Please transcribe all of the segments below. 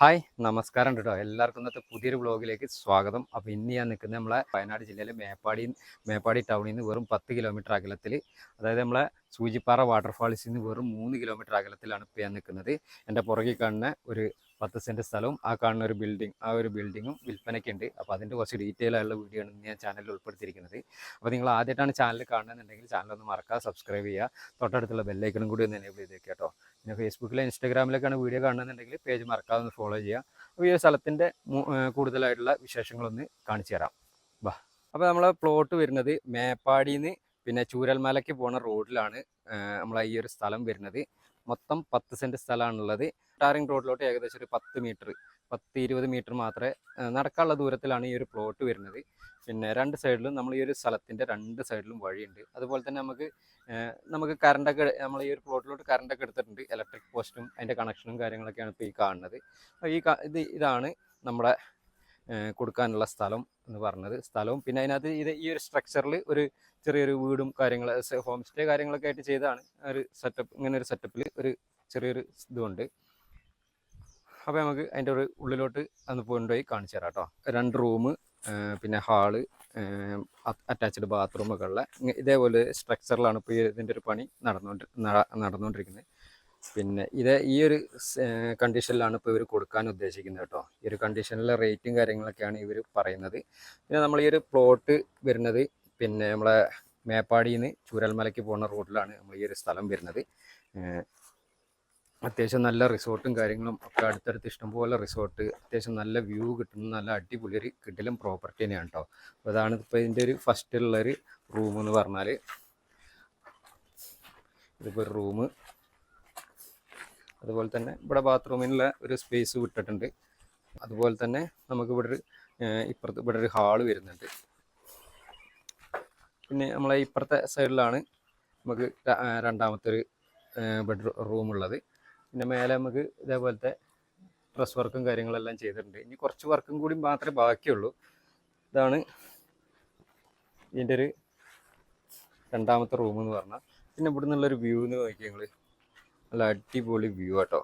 Hi നമസ്കാരം കേട്ടോ എല്ലാവർക്കും ഇന്നത്തെ പുതിയൊരു ബ്ലോഗിലേക്ക് സ്വാഗതം. അപ്പോൾ ഇന്ന് ഞാൻ നിൽക്കുന്നത് നമ്മളെ വയനാട് ജില്ലയിലെ മേപ്പാടി മേപ്പാടി ടൗണിൽ നിന്ന് വെറും പത്ത് കിലോമീറ്റർ അകലത്തിൽ അതായത് നമ്മളെ സൂചിപ്പാറ വാട്ടർഫാൾസിൽ നിന്ന് വെറും മൂന്ന് കിലോമീറ്റർ അകലത്തിലാണ് ഇപ്പോൾ ഞാൻ നിൽക്കുന്നത്. എന്റെ പുറകിൽ കാണുന്ന ഒരു പത്ത് സെന്റ് സ്ഥലവും ആ കാണുന്ന ഒരു ബിൽഡിംഗ് ആ ഒരു ബിൽഡിങ്ങും വിൽപ്പനയ്ക്കുണ്ട് അപ്പോൾ അതിന്റെ കുറച്ച് ഡീറ്റെയിൽ ആയുള്ള വീഡിയോ ആണ് ഞാൻ ചാനലിൽ ഉൾപ്പെടുത്തിയിരിക്കുന്നത്. അപ്പോൾ നിങ്ങൾ ആദ്യമായിട്ടാണ് ചാനൽ കാണുന്നുണ്ടെങ്കിൽ ചാനൽ ഒന്ന് മറക്കാതെ സബ്സ്ക്രൈബ് ചെയ്യുക. തൊട്ടടുത്തുള്ള ബെല്ലൈക്കണും കൂടി ഒന്ന് എനേബിൾ ചെയ്തേക്കാം കേട്ടോ. പിന്നെ ഫേസ്ബുക്കിലോ ഇൻസ്റ്റാഗ്രാമിലൊക്കെയാണ് വീഡിയോ കാണുന്നുണ്ടെങ്കിൽ പേജ് മറക്കാതെ ഒന്ന് ഫോളോ ചെയ്യുക. അപ്പോൾ ഈ ഒരു സ്ഥലത്തിന്റെ കൂടുതലായിട്ടുള്ള വിശേഷങ്ങളൊന്ന് കാണിച്ചു തരാം. വാ അപ്പോൾ നമ്മളെ പ്ലോട്ട് വരുന്നത് മേപ്പാടിയിൽ നിന്ന് പിന്നെ ചൂരൽമലയ്ക്ക് പോണ റോഡിലാണ് നമ്മളെ ഈ ഒരു സ്ഥലം വരുന്നത്. മൊത്തം പത്ത് സെന്റ് സ്ഥലമാണുള്ളത്. ടാറിംഗ് റോഡിലോട്ട് ഏകദേശം ഒരു പത്ത് മീറ്റർ പത്ത് ഇരുപത് മീറ്റർ മാത്രമേ നടക്കാനുള്ള ദൂരത്തിലാണ് ഈ ഒരു പ്ലോട്ട് വരുന്നത്. പിന്നെ രണ്ട് സൈഡിലും നമ്മൾ ഈ ഒരു സ്ഥലത്തിന്റെ രണ്ട് സൈഡിലും വഴിയുണ്ട്. അതുപോലെ തന്നെ നമുക്ക് നമുക്ക് കറണ്ടൊക്കെ നമ്മൾ ഈ ഒരു പ്ലോട്ടിലോട്ട് കറണ്ടൊക്കെ എടുത്തിട്ടുണ്ട്. ഇലക്ട്രിക് പോസ്റ്റും അതിന്റെ കണക്ഷനും കാര്യങ്ങളൊക്കെയാണ് ഇപ്പോൾ ഈ കാണുന്നത്. ഈ ഇത് ഇതാണ് നമ്മുടെ കൊടുക്കാനുള്ള സ്ഥലം എന്ന് പറഞ്ഞത്. സ്ഥലവും പിന്നെ അതിനകത്ത് ഇത് ഈ ഒരു സ്ട്രക്ചറിൽ ഒരു ചെറിയൊരു വീടും കാര്യങ്ങൾ ഹോം സ്റ്റേ കാര്യങ്ങളൊക്കെ ആയിട്ട് ചെയ്താണ് ഒരു സെറ്റപ്പ് ഇങ്ങനെ ഒരു സെറ്റപ്പിൽ ഒരു ചെറിയൊരു ഇതുണ്ട്. അപ്പോൾ നമുക്ക് അതിന്റെ ഒരു ഉള്ളിലോട്ട് ഒന്ന് കൊണ്ടുപോയി കാണിച്ചു തരാം കേട്ടോ രണ്ട് റൂം പിന്നെ ഹാൾ അറ്റാച്ച്ഡ് ബാത്റൂമൊക്കെ ഉള്ള ഇതേപോലെ സ്ട്രക്ചറിലാണ് ഇപ്പോൾ ഇതിന്റെ ഒരു പണി നടന്നുകൊണ്ട് നടന്നുകൊണ്ടിരിക്കുന്നത് പിന്നെ ഇത് ഈ ഒരു കണ്ടീഷനിലാണ് ഇപ്പോൾ ഇവർ കൊടുക്കാൻ ഉദ്ദേശിക്കുന്നത് കേട്ടോ ഈ ഒരു കണ്ടീഷനിലെ റേറ്റും കാര്യങ്ങളൊക്കെയാണ് ഇവർ പറയുന്നത്. പിന്നെ നമ്മൾ ഈ ഒരു പ്ലോട്ട് വരുന്നത് പിന്നെ നമ്മളെ മേപ്പാടിയിൽ നിന്ന് ചൂരൽമലയ്ക്ക് പോകുന്ന റോഡിലാണ് നമ്മൾ ഈ ഒരു സ്ഥലം വരുന്നത്. അത്യാവശ്യം നല്ല റിസോർട്ടും കാര്യങ്ങളും ഒക്കെ അടുത്തടുത്ത് ഇഷ്ടംപോലെ റിസോർട്ട് അത്യാവശ്യം നല്ല വ്യൂ കിട്ടുന്ന നല്ല അടിപൊളി ഒരു കിടിലം പ്രോപ്പർട്ടി തന്നെയാണ് കേട്ടോ അപ്പോൾ അതാണ് ഇപ്പോൾ ഇതിന്റെ ഒരു ഫസ്റ്റ് ഉള്ളൊരു റൂം എന്ന് പറഞ്ഞാൽ ഇതിപ്പോൾ ഒരു റൂം അതുപോലെ തന്നെ ഇവിടെ ബാത്റൂമിനുള്ള ഒരു സ്പേസ് വിട്ടിട്ടുണ്ട്. അതുപോലെ തന്നെ നമുക്ക് ഇവിടെ ഒരു ഇപ്പുറത്ത് ഇവിടെ ഒരു ഹാൾ വരുന്നുണ്ട്. പിന്നെ നമ്മളെ ഇപ്പുറത്തെ സൈഡിലാണ് നമുക്ക് രണ്ടാമത്തെ ഒരു ബെഡ്റൂം റൂമുള്ളത് പിന്നെ മേലെ നമുക്ക് ഇതേപോലത്തെ ഡ്രസ് വർക്കും കാര്യങ്ങളെല്ലാം ചെയ്തിട്ടുണ്ട്. ഇനി കുറച്ച് വർക്കും കൂടി മാത്രമേ ബാക്കിയുള്ളൂ. ഇതാണ് ഇതിന്റെ ഒരു രണ്ടാമത്തെ റൂം എന്ന് പറഞ്ഞാൽ പിന്നെ ഇവിടെ നിന്നുള്ളൊരു വ്യൂ എന്ന് നോക്കി ഞങ്ങൾ നല്ല അടിപൊളി വ്യൂ ആട്ടോ.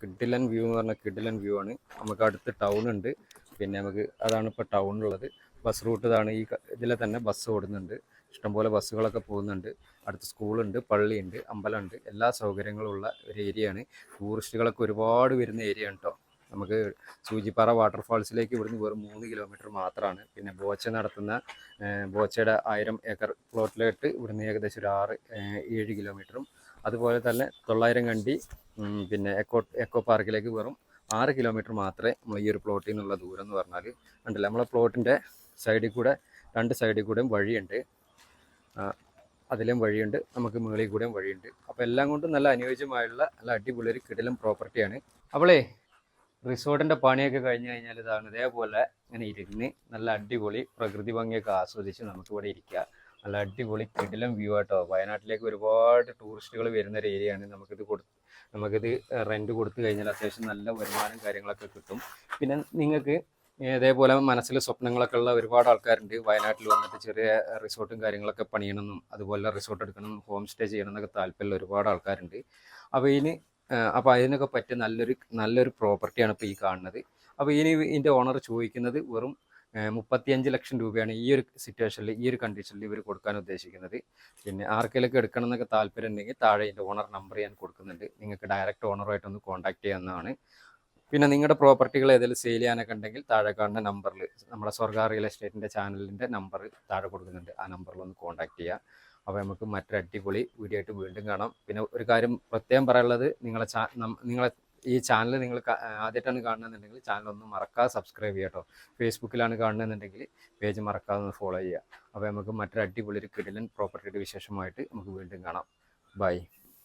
കിഡിലൻ വ്യൂ എന്ന് പറഞ്ഞാൽ കിഡിലൻ വ്യൂ ആണ്. നമുക്ക് അടുത്ത് ടൗൺ ഉണ്ട്. പിന്നെ നമുക്ക് അതാണ് ഇപ്പോൾ ഉള്ളത്. ബസ് റൂട്ട് ഇതാണ് ഈ ഇതിലെ തന്നെ ബസ് ഓടുന്നുണ്ട്. ഇഷ്ടംപോലെ ബസ്സുകളൊക്കെ പോകുന്നുണ്ട്. അടുത്ത് സ്കൂളുണ്ട് പള്ളിയുണ്ട് അമ്പലമുണ്ട്. എല്ലാ സൗകര്യങ്ങളും ഉള്ള ഒരു ഏരിയയാണ്. ടൂറിസ്റ്റുകളൊക്കെ ഒരുപാട് വരുന്ന ഏരിയ കേട്ടോ നമുക്ക് സൂചിപ്പാറ വാട്ടർഫാൾസിലേക്ക് ഇവിടുന്ന് വെറും മൂന്ന് കിലോമീറ്റർ മാത്രമാണ് പിന്നെ ബോച്ച നടത്തുന്ന ബോച്ചയുടെ ആയിരം ഏക്കർ പ്ലോട്ടിലോട്ട് ഇവിടുന്ന് ഏകദേശം ഒരു ആറ് ഏഴ് കിലോമീറ്ററും. അതുപോലെ തന്നെ തൊള്ളായിരം കണ്ടി പിന്നെ എക്കോ എക്കോ പാർക്കിലേക്ക് വെറും ആറ് കിലോമീറ്റർ മാത്രമേ നമ്മൾ ഈ ഒരു പ്ലോട്ടിൽ നിന്നുള്ള ദൂരം എന്ന് പറഞ്ഞാൽ ഉണ്ടല്ലോ നമ്മളെ പ്ലോട്ടിന്റെ സൈഡിൽ കൂടെ രണ്ട് സൈഡിൽ കൂടെയും വഴിയുണ്ട്. അതിലും വഴിയുണ്ട്. നമുക്ക് മുകളിൽ കൂടെയും വഴിയുണ്ട്. അപ്പോൾ എല്ലാം കൊണ്ടും നല്ല അനുയോജ്യമായുള്ള നല്ല അടിപൊളി ഒരു കിടലും പ്രോപ്പർട്ടിയാണ് അവളേ റിസോർട്ടിന്റെ പണിയൊക്കെ കഴിഞ്ഞ് കഴിഞ്ഞാൽ ഇതാണ് ഇതേപോലെ ഇങ്ങനെ ഇരുന്ന് നല്ല അടിപൊളി പ്രകൃതി ഭംഗിയൊക്കെ ആസ്വദിച്ച് നമുക്കിവിടെ ഇരിക്കുക നല്ല അടിപൊളി കിടിലം വ്യൂ ആട്ടോ. വയനാട്ടിലേക്ക് ഒരുപാട് ടൂറിസ്റ്റുകൾ വരുന്ന ഒരു ഏരിയയാണ് നമുക്കിത് കൊടു നമുക്കിത് റെന്റ് കൊടുത്തു കഴിഞ്ഞാൽ അത്യാവശ്യം നല്ല വരുമാനം കാര്യങ്ങളൊക്കെ കിട്ടും. പിന്നെ നിങ്ങൾക്ക് ഇതേപോലെ മനസ്സിൽ സ്വപ്നങ്ങളൊക്കെ ഉള്ള ഒരുപാട് ആൾക്കാരുണ്ട്. വയനാട്ടിൽ വന്നിട്ട് ചെറിയ റിസോർട്ടും കാര്യങ്ങളൊക്കെ പണിയണമെന്നും അതുപോലെ റിസോർട്ട് എടുക്കണം ഹോം സ്റ്റേ ചെയ്യണം എന്നൊക്കെ താല്പര്യമുള്ള ഒരുപാട് ആൾക്കാരുണ്ട്. അപ്പോൾ ഇനി അപ്പോൾ അതിനൊക്കെ പറ്റിയ നല്ലൊരു നല്ലൊരു പ്രോപ്പർട്ടിയാണ് ഇപ്പോൾ ഈ കാണുന്നത്. അപ്പോൾ ഇനി ഇതിന്റെ ഓണർ ചോദിക്കുന്നത് വെറും മുപ്പത്തിയഞ്ച് ലക്ഷം രൂപയാണ് ഈ ഒരു സിറ്റുവേഷനിൽ ഈ ഒരു കണ്ടീഷനിൽ ഇവർ കൊടുക്കാൻ ഉദ്ദേശിക്കുന്നത്. പിന്നെ ആർക്കെങ്കിലൊക്കെ എടുക്കണം എന്നൊക്കെ താല്പര്യം ഉണ്ടെങ്കിൽ താഴെ ഇതിന്റെ ഓണർ നമ്പർ ഞാൻ കൊടുക്കുന്നുണ്ട്. നിങ്ങൾക്ക് ഡയറക്റ്റ് ഓണറുമായിട്ടൊന്ന് കോൺടാക്ട് ചെയ്യാവുന്നതാണ്. പിന്നെ നിങ്ങളുടെ പ്രോപ്പർട്ടികൾ ഏതെങ്കിലും സെയിൽ ചെയ്യാനൊക്കെ ഉണ്ടെങ്കിൽ താഴെ കാണുന്ന നമ്പറിൽ നമ്മുടെ സ്വർഗ റിയൽ എസ്റ്റേറ്റിന്റെ ചാനലിന്റെ നമ്പർ താഴെ കൊടുക്കുന്നുണ്ട്. ആ നമ്പറിൽ ഒന്ന് കോൺടാക്ട് ചെയ്യുക അപ്പോൾ നമുക്ക് മറ്റൊരു അടിപൊളി വീഡിയോ ആയിട്ട് വീണ്ടും കാണാം. പിന്നെ ഒരു കാര്യം പ്രത്യേകം പറയാനുള്ളത് നിങ്ങളെ നിങ്ങളെ ഈ ചാനൽ നിങ്ങൾ ആദ്യമായിട്ടാണ് കാണുന്നതെന്നുണ്ടെങ്കിൽ ചാനൽ ഒന്ന് മറക്കാതെ സബ്സ്ക്രൈബ് ചെയ്യുക കേട്ടോ ഫേസ്ബുക്കിലാണ് കാണുന്നതെന്നുണ്ടെങ്കിൽ പേജ് മറക്കാതെ ഒന്ന് ഫോളോ ചെയ്യുക അപ്പോൾ നമുക്ക് മറ്റൊരു അടിപൊളി ഒരു കിടിലൻ പ്രോപ്പർട്ടിയുടെ വിശേഷമായിട്ട് നമുക്ക് വീണ്ടും കാണാം. ബൈ